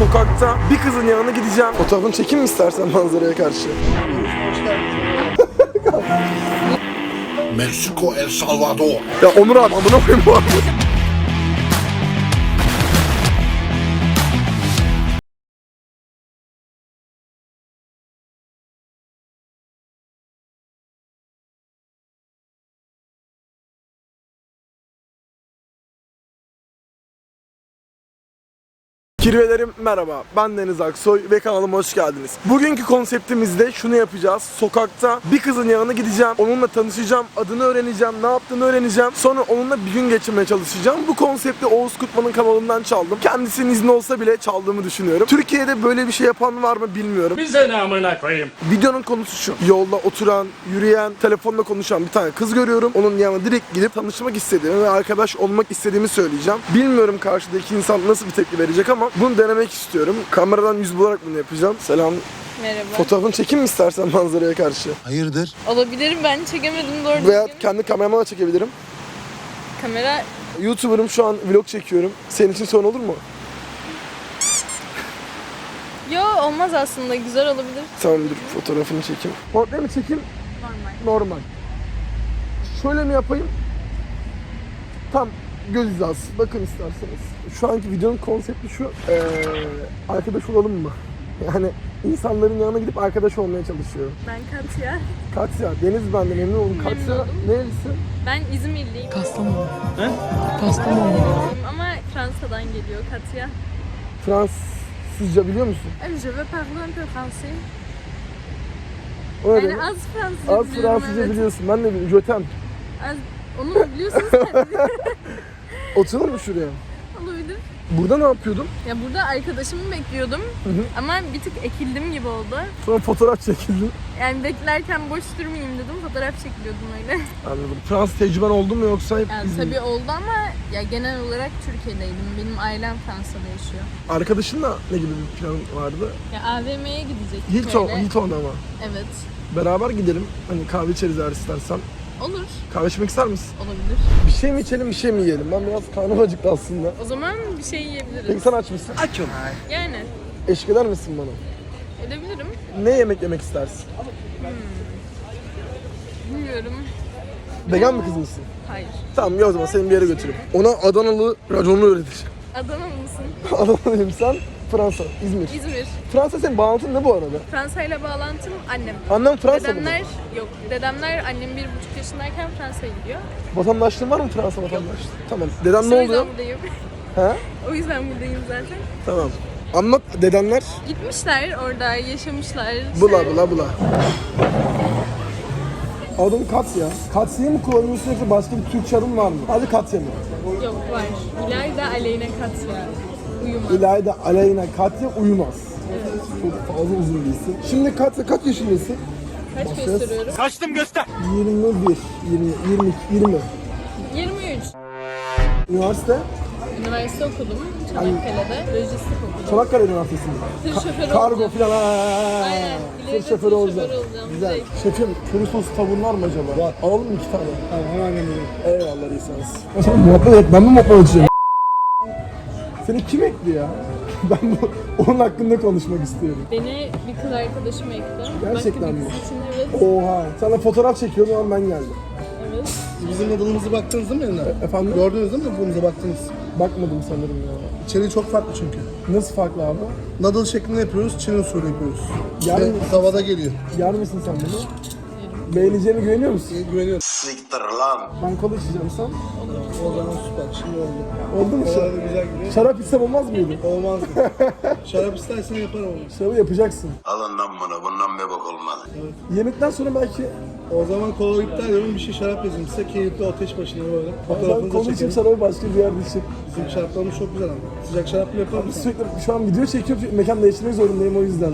Sokakta bir kızın yanına gideceğim. Fotoğrafını çekeyim mi istersen manzaraya karşı? Mexico, El Salvador. Ya Onur abi amına koyayım bu arada. Kirvelerim merhaba. Ben Deniz Aksoy ve kanalıma hoş geldiniz. Bugünkü konseptimizde şunu yapacağız. Sokakta bir kızın yanına gideceğim. Onunla tanışacağım. Adını öğreneceğim. Ne yaptığını öğreneceğim. Sonra onunla bir gün geçirmeye çalışacağım. Bu konsepti Oğuz Kutman'ın kanalından çaldım. Kendisinin izni olsa bile çaldığımı düşünüyorum. Türkiye'de böyle bir şey yapan var mı bilmiyorum. Bize ne amına koyayım? Videonun konusu şu. Yolda oturan, yürüyen, telefonla konuşan bir tane kız görüyorum. Onun yanına direkt gidip tanışmak istediğimi ve arkadaş olmak istediğimi söyleyeceğim. Bilmiyorum karşıdaki insan nasıl bir tepki verecek ama bunu denemek istiyorum. Kameradan yüz bularak bunu yapacağım. Selam. Merhaba. Fotoğrafını çekeyim mi istersen manzaraya karşı? Hayırdır? Olabilirim ben çekemedim doğru Veya düzgün. kendi kameramla çekebilirim. Kamera YouTuber'ım şu an vlog çekiyorum. Senin için sorun olur mu? yo olmaz aslında güzel olabilir. Tamam dur fotoğrafını çekeyim. Portre mi çekeyim? Normal. Normal. Şöyle mi yapayım? Tam göz hizası. Bakın isterseniz. Şu anki videonun konsepti şu. Ee, arkadaş olalım mı? Yani insanların yanına gidip arkadaş olmaya çalışıyorum. Ben Katya. Katya, Deniz ben de memnun oldum. Katya, oldum. nerelisin? Ben İzmirliyim Kastamonu. He? Kastamonu. ama Fransa'dan geliyor Katya. Fransızca biliyor musun? Je veux parler un peu français. Ne Yani az Fransızca Az biliyorum Fransızca evet. biliyorsun. Ben de biliyorum. Jötem. Az, onu mu biliyorsunuz sen? Oturur mu şuraya? Burada ne yapıyordum? Ya burada arkadaşımı bekliyordum hı. ama bir tık ekildim gibi oldu. Sonra fotoğraf çekildim. Yani beklerken boş durmayayım dedim fotoğraf çekiliyordum öyle. Anladım. Fransız tecrüben oldu mu yoksa hep Yani İzmir? tabii oldu ama ya genel olarak Türkiye'deydim. Benim ailem Fransa'da yaşıyor. Arkadaşınla ne gibi bir plan vardı? Ya AVM'ye gidecektik Hilton, böyle. Hilton ama. Evet. Beraber gidelim. Hani kahve içeriz eğer istersen. Olur. Kahve içmek ister misin? Olabilir. Bir şey mi içelim, bir şey mi yiyelim? Ben biraz karnım acıktı aslında. O zaman bir şey yiyebiliriz. Peki sen aç mısın? Açım. Yani Eşlik eder misin bana? edebilirim. Ne yemek yemek istersin? Bilmiyorum. Vegan mı kız mısın? Hayır. Tamam ya o zaman seni bir yere götüreyim. Ona Adanalı raconunu öğreteceğim. Adana mısın? Adanalıyım sen, Fransa, İzmir. İzmir. Fransa senin bağlantın ne bu arada? Fransa ile bağlantım annem. Annen Fransalı mı? Dedemler yok. Dedemler annem bir buçuk yaşındayken Fransa'ya gidiyor. vatandaşlığın var mı Fransa vatandaşlığı? Tamam. Deden ne o yüzden buradayım. He? o yüzden buradayım zaten. Tamam. Anlat dedenler. Gitmişler orada yaşamışlar. Bula bula bula. Adım Katya. Katya'yı mı kullanıyorsun yoksa başka bir Türkçe adım var mı? Hadi Katya mı? Yok var. İlayda Aleyna Katya. Uyumaz. İlayda Aleyna Katya Uyumaz. Çok fazla uzun bir isim. Şimdi Katya kaç yaşındasın? Kaç Basıyoruz. gösteriyorum? Kaçtım göster. 21, 20, 22, 20. 23. Üniversite? Üniversite okudum. Çanakkale'de. Lojistik okudum. Çanakkale Üniversitesi'nde. Tır şoförü Kargo olacağım. filan. ha. Aynen. Tır İleride şoförü tır olacağım. Güzel. Şefim, köri sos tavuğun var mı acaba? Var. Alalım mı iki tane? Tamam, hemen geliyorum. Eyvallah lisansı. Ya sen muhabbet et, ben mi muhabbet edeceğim? Seni kim ekti ya? Ben bu, onun hakkında konuşmak istiyorum. Beni bir kız arkadaşım ekti. Gerçekten Başka mi? bir kız için evet. Oha. Sana fotoğraf çekiyordum ama ben geldim. Evet. Bizim adımımıza baktınız değil mi Ender? Efendim? Gördünüz değil mi adımımıza baktınız? Bakmadım sanırım ya. İçeriği çok farklı çünkü. Nasıl farklı abi? Noodle şeklinde yapıyoruz, Çin usulü yapıyoruz. Yani- Ve tavada geliyor. Yer misin sen beni? Beğeneceğine güveniyor musun? Güveniyorum. Siktir lan. Ben kola içeceğim sen. O zaman süper, şimdi oldu. Oldu mu? Şarap, güzel gidiyor. şarap içsem olmaz mıydı? Olmaz? Şarap istersen yaparım onu. Şarabı yapacaksın. Alın lan bunu. Bundan bir bak olmadı. Yemekten sonra belki O zaman kola iptal ediyorum, bir şey şarap yazayım size. Keyifli ateş başına böyle. ben Fotoğrafınızı kola içip çekelim. şarabı başka bir yerde içip. Bizim şaraplarımız çok güzel ama. Sıcak şarap mı yapar mısın? Sürekli şu an video çekiyorum çünkü mekan değiştirmek zorundayım o yüzden.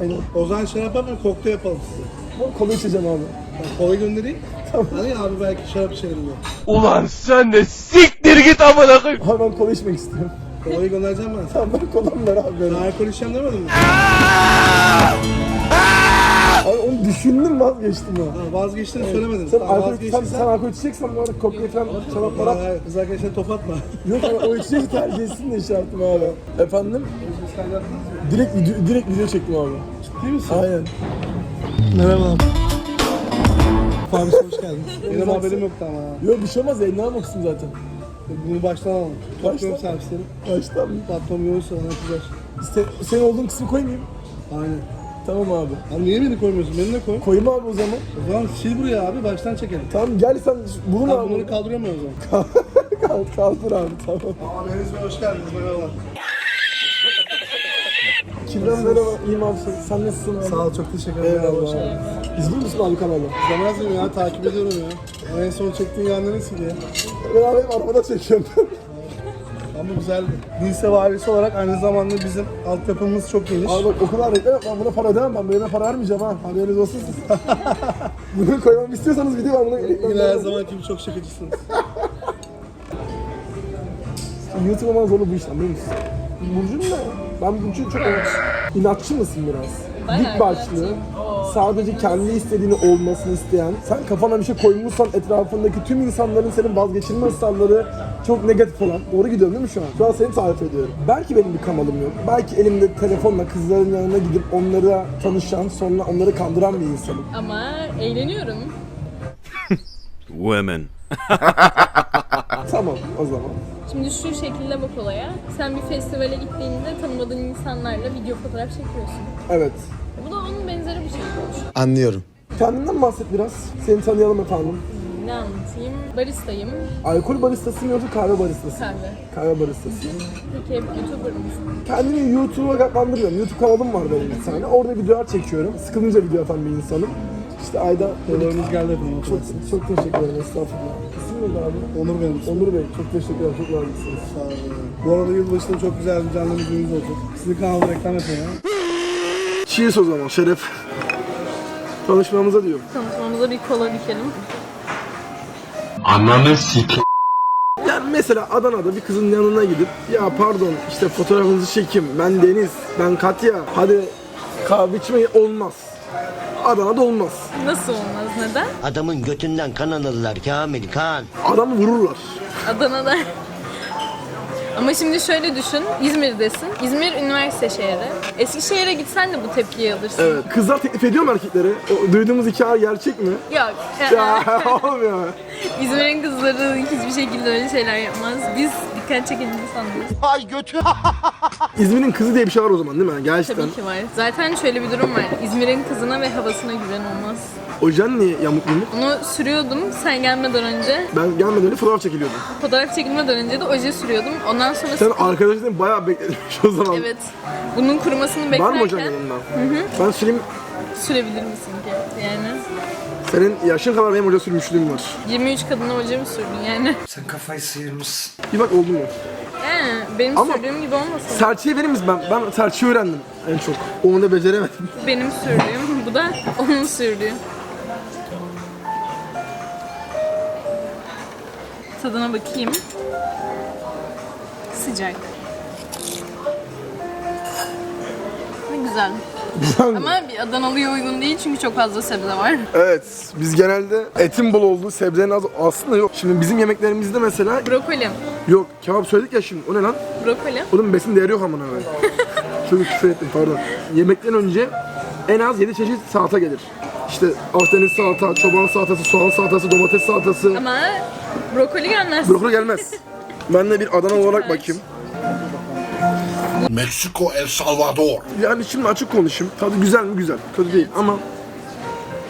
Aynen. O zaman şarap yapma, kokteyl yapalım size. Kola içeceğim abi. Ben kola göndereyim. Hani abi belki şarap içerim diyor. Ulan sen de siktir git amına koyayım. Abi ben kola içmek istiyorum. Kolayı göndereceğim ben. Tamam ben kolam ver abi. Ben alkol içeceğim demedim mi? Abi onu düşündüm vazgeçtim ha. Ha, vazgeçtin söylemedin. Sen Tamam, alkol, sen, sen alkol içeceksen bu arada kokteyl falan çalap para. hayır, Kız arkadaşına top atma. Yok abi o içeceği tercih etsin de şartım abi. Efendim? Direkt video, direkt video çektim abi. Ciddi misin? Aynen. Merhaba. Abi hoş geldin. Benim haberim yoktu ama. Yok bir şey olmaz yayınlamak bakmışsın zaten. Bunu baştan alalım. Topluyorum servisleri. Baştan mı? Patron yoğursa bana kızar. Sen, senin olduğun kısmı koymayayım. Aynen. Tamam abi. Abi niye beni koymuyorsun? Beni de koy. Koyayım abi o zaman. O zaman sil buraya abi baştan çekelim. Tamam gel sen bulun Abi abi. bunları kaldırıyor muyuz o zaman? Kaldır abi tamam. Abi Bey hoş geldiniz. Merhabalar. Kimden merhaba, iyiyim abi sen, nasılsın abi? Sağ ol çok teşekkür ederim. Eyvallah. İzliyor musun abi kanalı? İzlemez miyim ya? Takip ediyorum ya. En son çektiğin yer neresi ki? Ben abi hep arabada çekiyorum. Ama güzel. Lise valisi olarak aynı zamanda bizim altyapımız çok geniş. abi bak o kadar reklam yap, ben buna para ödemem, ben böyle para vermeyeceğim ha. Haberiniz olsun siz. Bunu koymamı istiyorsanız video ben buna reklam Yine her vermem. zaman gibi çok şakacısınız. YouTube ama zorlu bu işlem biliyor musun? Burcu'nun ne? Ben Burcu'yu çok inatçı mısın biraz? Dik başlı, sadece kendi istediğini olmasını isteyen, sen kafana bir şey koymuşsan etrafındaki tüm insanların senin vazgeçilmez ısrarları çok negatif olan. Doğru gidiyorum değil mi şu an? Şu an seni tarif ediyorum. Belki benim bir kanalım yok. Belki elimde telefonla kızların yanına gidip onlara tanışan, sonra onları kandıran bir insanım. Ama eğleniyorum. Women. Tamam o zaman. Şimdi şu şekilde bak olaya. Sen bir festivale gittiğinde tanımadığın insanlarla video fotoğraf çekiyorsun. Evet. Bu da onun benzeri bir şey olmuş. Anlıyorum. Kendinden bahset biraz. Seni tanıyalım efendim. Ne anlatayım? Baristayım. Alkol baristası mı yoksa kahve baristası? mı? Kahve. Kahve baristası. Peki hep YouTuber mısın? Kendimi YouTube'a adlandırıyorum. YouTube kanalım var benim bir tane. Orada videolar çekiyorum. Sıkılınca video atan bir insanım. İşte ayda Yollarınız geldi efendim. çok, çok teşekkür ederim. Estağfurullah. İsim neydi abi? Onur benim. Onur Bey çok teşekkürler. Çok naziksiniz. Sağ olun. Bu arada yılbaşında çok güzel bir canlı müziğimiz olacak. Sizin kanalda reklam yapıyorum ya. Cheers o zaman Şeref. Tanışmamıza diyorum. Tanışmamıza bir kola dikelim. Ananı sik. Yani mesela Adana'da bir kızın yanına gidip ya pardon işte fotoğrafınızı çekeyim ben Deniz, ben Katya hadi kahve içmeyi olmaz. Adana'da olmaz. Nasıl olmaz? Neden? Adamın götünden kan alırlar Kamil kan. Adamı vururlar. Adana'da. Ama şimdi şöyle düşün, İzmir'desin. İzmir üniversite şehri. Eskişehir'e gitsen de bu tepkiyi alırsın. Evet. Kızlar teklif ediyor mu erkeklere? O duyduğumuz hikaye gerçek mi? Yok. Ya olmuyor. İzmir'in kızları hiçbir şekilde öyle şeyler yapmaz. Biz dikkat çekici insanlarız. Ay götü. İzmir'in kızı diye bir şey var o zaman değil mi? Gerçekten. Tabii ki var. Zaten şöyle bir durum var. İzmir'in kızına ve havasına güven olmaz. Ojen niye yamuk yumuk? Onu sürüyordum sen gelmeden önce. Ben gelmeden önce fotoğraf çekiliyordum. Fotoğraf çekilmeden önce de oje sürüyordum. Ondan sonra... Sen arkadaşların bayağı beklemiş o zaman. Evet. Bunun kurumasını Var mı ojen beklerken yanında? Ben süreyim. sürebilir misin ki? Yani Senin yaşın kadar benim hoca sürmüşlüğüm var. 23 kadına oje mi sürdün yani? Bir bak oldu mu? Yani benim Ama- sürdüğüm gibi olmasın. Serçeyi verir misin ben? Ben serçeyi öğrendim en çok. Onu da beceremedim. Benim sürdüğüm, bu da onun sürdüğü. Tadına bakayım. Sıcak. Ne güzel. Ama bir Adanalı'ya uygun değil çünkü çok fazla sebze var. Evet, biz genelde etin bol olduğu, sebzenin az aslında yok. Şimdi bizim yemeklerimizde mesela Brokoli. yok. Kebap söyledik ya şimdi. O ne lan? Brokoli. Onun besin değeri yok amına koyayım. Çok küfür ettim pardon. Yemekten önce en az 7 çeşit salata gelir. İşte Akdeniz salata, çoban salatası, soğan salatası, domates salatası. Ama brokoli gelmez. Brokoli gelmez. Ben de bir Adana olarak bakayım. Meksiko, El Salvador. Yani şimdi açık konuşayım. Tadı güzel mi? Güzel. Kötü değil ama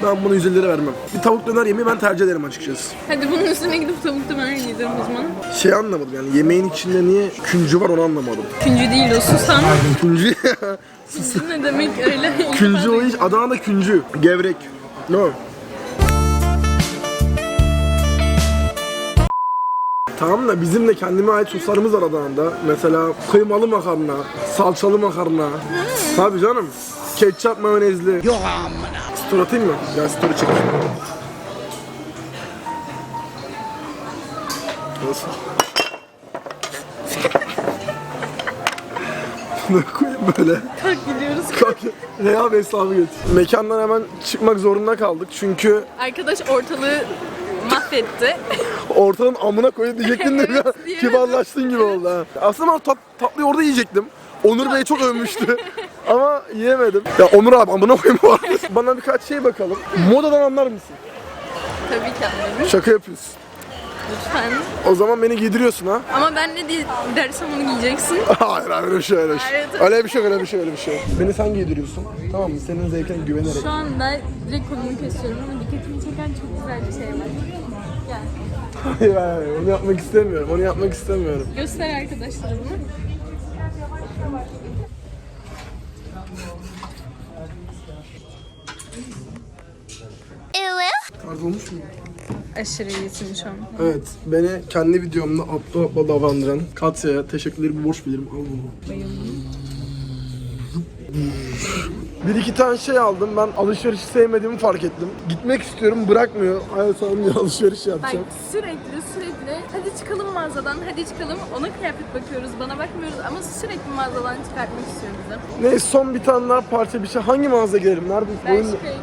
ben bunu 150 lira vermem. Bir tavuk döner yemeği ben tercih ederim açıkçası. Hadi bunun üstüne gidip tavuk döner yedirim o zaman. Şey anlamadım yani yemeğin içinde niye küncü var onu anlamadım. Küncü değil o susam. Küncü Küncü ne demek öyle? Küncü o iş Adana'da küncü. Gevrek. No. Tamam da bizim de kendime ait soslarımız var Adana'da. Mesela kıymalı makarna, salçalı makarna. Tabii canım. Ketçap mayonezli. Yok amına. Story atayım mı? Gel story çek. Nasıl? Amına koyayım böyle. Kalk gidiyoruz. Kalk. Reha hesabı getir. Mekandan hemen çıkmak zorunda kaldık çünkü Arkadaş ortalığı mahvetti. ortanın amına koyayım diyecektin de Evet, kibarlaştın gibi oldu ha. Aslında ben tat, tatlıyı orada yiyecektim. Onur Bey çok övmüştü. Ama yiyemedim. Ya Onur abi amına koyayım bu arada. Bana birkaç şey bakalım. Modadan anlar mısın? Tabii ki anladım. Şaka yapıyorsun. Lütfen. O zaman beni giydiriyorsun ha. Ama ben ne diye dersem onu giyeceksin. hayır hayır öyle bir şey öyle bir şey. Hayır, tabii. Öyle bir şey öyle bir şey öyle bir şey. Beni sen giydiriyorsun. Tamam mı? Senin zevkine güvenerek. Şu anda direkt konumu kesiyorum ama dikkatimi çeken çok güzel bir şey var. Hayır hayır. Onu yapmak istemiyorum. Onu yapmak istemiyorum. Göster arkadaşlarıma. Kart olmuş mu? Aşırı iyisin şu an. Evet. Beni kendi videomda aptal aptal davrandıran Katya'ya teşekkürlerimi borç bilirim. Al bunu. Bir iki tane şey aldım. Ben alışverişi sevmediğimi fark ettim. Gitmek istiyorum bırakmıyor. Hayır sana diyor alışveriş Bak yapacağım. sürekli sürekli hadi çıkalım mağazadan hadi çıkalım ona kıyafet bakıyoruz bana bakmıyoruz ama sürekli mağazadan çıkartmak istiyor bizi. Neyse son bir tane daha parça bir şey. Hangi mağaza girelim? Nerede? Ben Boyun... gidebilirim.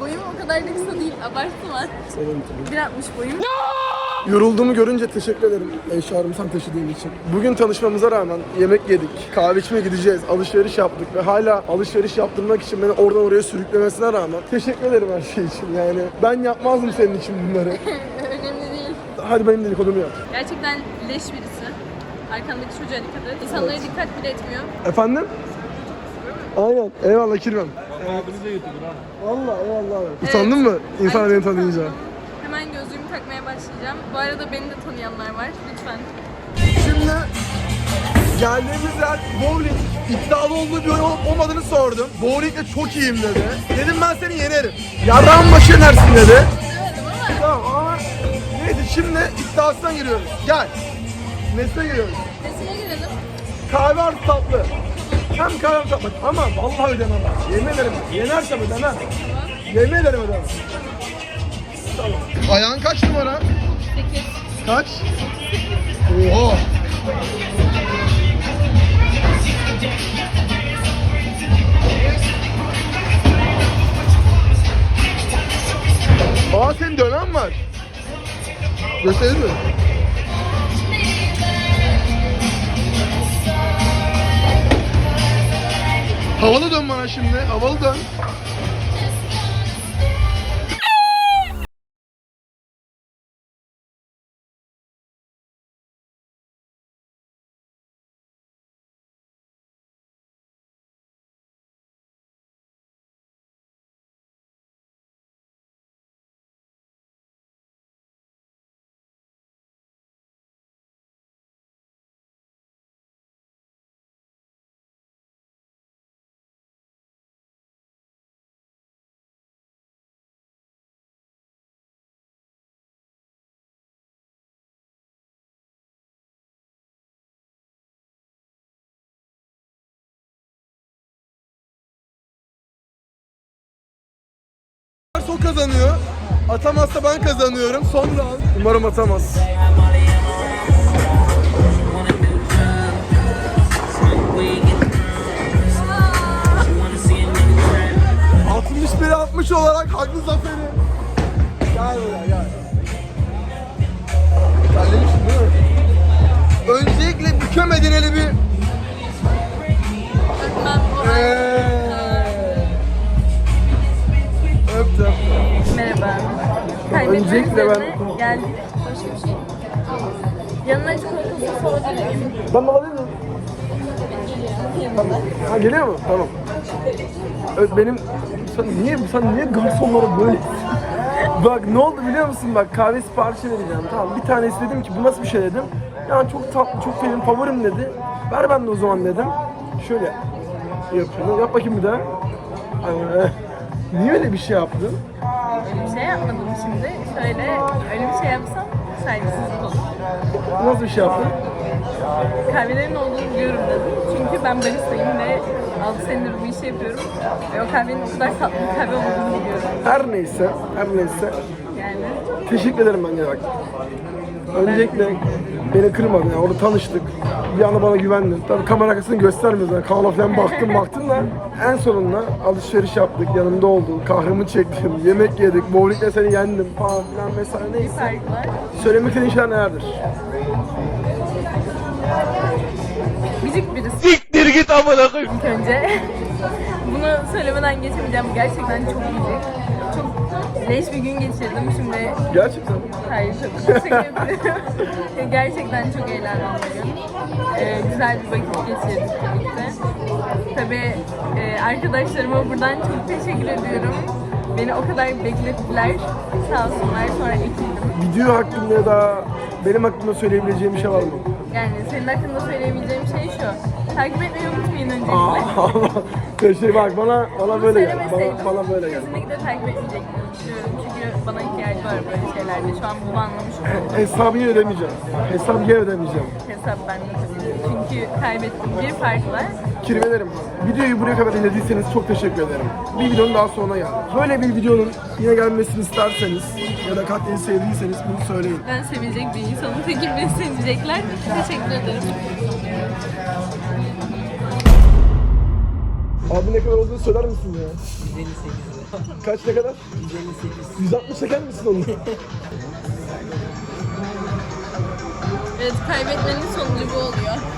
Boyum o kadar da kısa değil abartma. Senin tabii. 1.60 boyum. Yorulduğumu görünce teşekkür ederim eşarımı sen taşıdığın için. Bugün tanışmamıza rağmen yemek yedik, kahve içmeye gideceğiz, alışveriş yaptık ve hala alışveriş yaptırmak için beni oradan oraya sürüklemesine rağmen teşekkür ederim her şey için yani. Ben yapmazdım senin için bunları. Önemli değil. Hadi benim dedikodumu yap. Gerçekten leş birisi. Arkandaki çocuğa dikkat et. İnsanlara dikkat bile etmiyor. Efendim? Aynen. Eyvallah Kirvem. Valla eyvallah abi. Utandın mı insan beni tanıyınca? Hemen gözlüğümü takmaya başlayacağım. Bu arada beni de tanıyanlar var. Lütfen. Şimdi geldiğimiz yer bowling. İddialı olduğu bir olup olmadığını sordum. Bowling'de çok iyiyim dedi. Dedim ben seni yenerim. Yarrağın başı yenersin dedi. Tamam ama neyse şimdi iddiasına giriyoruz. Gel. Nesine giriyoruz? Nesine girelim? Kahve artı tatlı. Hem kahve hem tatlı. Ama vallahi ödemem. Yemin ederim. Yenersem ödemem. Yemin ederim ödemem. Ayağın kaç numara? 8. Kaç? Oha. Aa senin dönem var. Gösterir mi? Havalı dön bana şimdi. Havalı dön. Kazanıyor. Atamazsa ben kazanıyorum. Son round. Umarım atamaz. Biri 60 olarak haklı zaferi. Gel buraya gel. Terlemişsin değil mi? Öncelikle bükemedin eli bir. Öncelikle ben- geldik. Başka bir şey. Yanına çikolatası sorabilir miyim? Ben alabilir miyim? Ha geliyor mu? Tamam. Ö- Benim sen niye sen niye garsonlara böyle Bak ne oldu biliyor musun bak kahve siparişi vereceğim tamam bir tane istedim ki bu nasıl bir şey dedim yani çok tatlı çok benim favorim dedi ver ben de o zaman dedim şöyle yapıyorum yap bakayım bir daha Ay, niye öyle bir şey yaptın yapmadım şimdi. Şöyle öyle bir şey yapsam saygısızlık olur. nasıl bir şey yaptın Kahvelerin olduğunu biliyorum dedim. Çünkü ben baristayım ve 6 senedir bu işi yapıyorum. Ve o kahvenin o kadar tatlı bir kahve olduğunu biliyorum. her neyse her neyse Yani teşekkür ederim ben ya bak Öncelikle beni kırmadın yani orada tanıştık. Bir anda bana güvendin. Tabii kamera arkasını göstermiyoruz yani kanala falan baktım baktım da en sonunda alışveriş yaptık yanımda oldun. Kahrımı çektim, yemek yedik, bowlingle seni yendim falan filan vesaire neyse. Söylemek istediğin şeyler nelerdir? Gıcık birisi Siktir git amına koyayım. ilk önce. Bunu söylemeden geçemeyeceğim. Gerçekten çok gıcık. Leş bir gün geçirdim. Şimdi Gerçekten. Hayır çok teşekkür ederim. Gerçekten çok eğlendim bugün. Ee, güzel bir vakit geçirdik birlikte. Tabii e, arkadaşlarıma buradan çok teşekkür ediyorum. Beni o kadar beklettiler. Sağ olsunlar sonra ekildim. Video hakkında da benim hakkımda söyleyebileceğim bir şey var mı? Yani senin hakkında söyleyebileceğim şey şu. Takip etmeyi unutmayın öncelikle. Allah. Teşekkür bak bana bana böyle. Söylemeseydim Bana, bana böyle geldi. Kesinlikle takip etmeyecektim düşünüyorum. Çünkü bana ihtiyacı var böyle şeylerde. Şu an bunu anlamış oldum. Hesabı ödemeyeceğim. Hesabı ödemeyeceğim. Tabii ki. Çünkü kaybettim. Bir fark var. Kerimelerim. Videoyu buraya kadar izlediyseniz çok teşekkür ederim. Bir videonun daha sonuna geldik. Böyle bir videonun yine gelmesini isterseniz ya da Katya'yı sevdiyseniz bunu söyleyin. Ben sevecek bir insanım. Peki beni sevecekler. Teşekkür ederim. Abi ne kadar olduğunu söyler misin ya? 158 Kaç ne kadar? 158 160 çeker misin onu? Evet kaybetmenin sonucu bu oluyor.